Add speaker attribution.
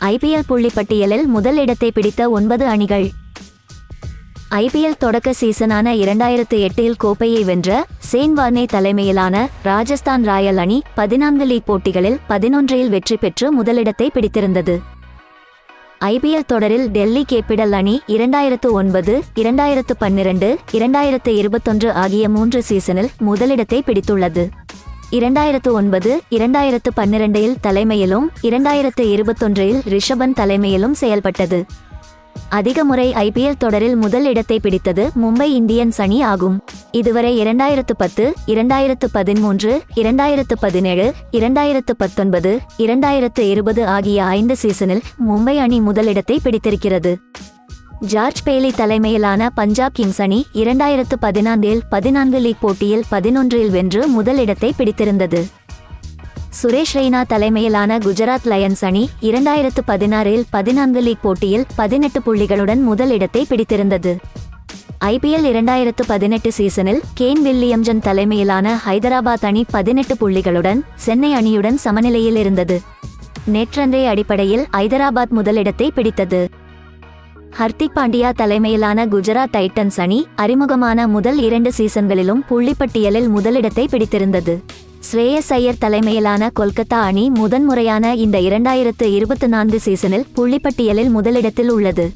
Speaker 1: IPL புள்ளிப்பட்டியலில் முதல் இடத்தை பிடித்த ஒன்பது அணிகள். ஐபிஎல் தொடக்க சீசனான இரண்டாயிரத்து எட்டில் கோப்பையை வென்ற சேன் வார்னே தலைமையிலான ராஜஸ்தான் ராயல் அணி பதினான்கு லீக் போட்டிகளில் பதினொன்றில் வெற்றி பெற்று முதலிடத்தை பிடித்திருந்தது. ஐபிஎல் தொடரில் டெல்லி கேபிடல் அணி இரண்டாயிரத்து ஒன்பது இரண்டாயிரத்து பன்னிரண்டு இரண்டாயிரத்து இருபத்தொன்று ஆகிய மூன்று சீசனில் முதலிடத்தை பிடித்துள்ளது. இரண்டாயிரத்து ஒன்பது இரண்டாயிரத்து பன்னிரண்டில் தலைமையிலும் இரண்டாயிரத்து இருபத்தொன்றில் ரிஷபன் தலைமையிலும் செயல்பட்டது. அதிக முறை ஐபிஎல் தொடரில் முதல் இடத்தை பிடித்தது மும்பை இந்தியன்ஸ் அணி ஆகும். இதுவரை இரண்டாயிரத்து பத்து இரண்டாயிரத்து பதிமூன்று இரண்டாயிரத்து பதினேழு இரண்டாயிரத்து பத்தொன்பது இரண்டாயிரத்து இருபது ஆகிய ஐந்து சீசனில் மும்பை அணி முதலிடத்தை பிடித்திருக்கிறது. ஜார்ஜ் பேலி தலைமையிலான பஞ்சாப் கிங்ஸ் அணி இரண்டாயிரத்து பதினான்கில் பதினான்கு லீக் போட்டியில் பதினொன்றில் வென்று முதலிடத்தை பிடித்திருந்தது. சுரேஷ் ரெய்னா தலைமையிலான குஜராத் லயன்ஸ் அணி இரண்டாயிரத்து பதினாறில் பதினான்கு லீக் போட்டியில் பதினெட்டு புள்ளிகளுடன் முதல் இடத்தை பிடித்திருந்தது. ஐபிஎல் இரண்டாயிரத்து பதினெட்டு சீசனில் கேன் வில்லியம்சன் தலைமையிலான ஹைதராபாத் அணி பதினெட்டு புள்ளிகளுடன் சென்னை அணியுடன் சமநிலையில் இருந்தது. நெட் அடிப்படையில் ஐதராபாத் முதலிடத்தை பிடித்தது. ஹர்திக் பாண்டியா தலைமையிலான குஜராத் டைட்டன்ஸ் அணி அறிமுகமான முதல் இரண்டு சீசன்களிலும் புள்ளிப்பட்டியலில் முதலிடத்தை பிடித்திருந்தது. ஸ்ரேயஸ் ஐயர் தலைமையிலான கொல்கத்தா அணி முதன்முறையான இந்த இரண்டாயிரத்து இருபத்தி நான்கு சீசனில் புள்ளிப்பட்டியலில் முதலிடத்தில் உள்ளது.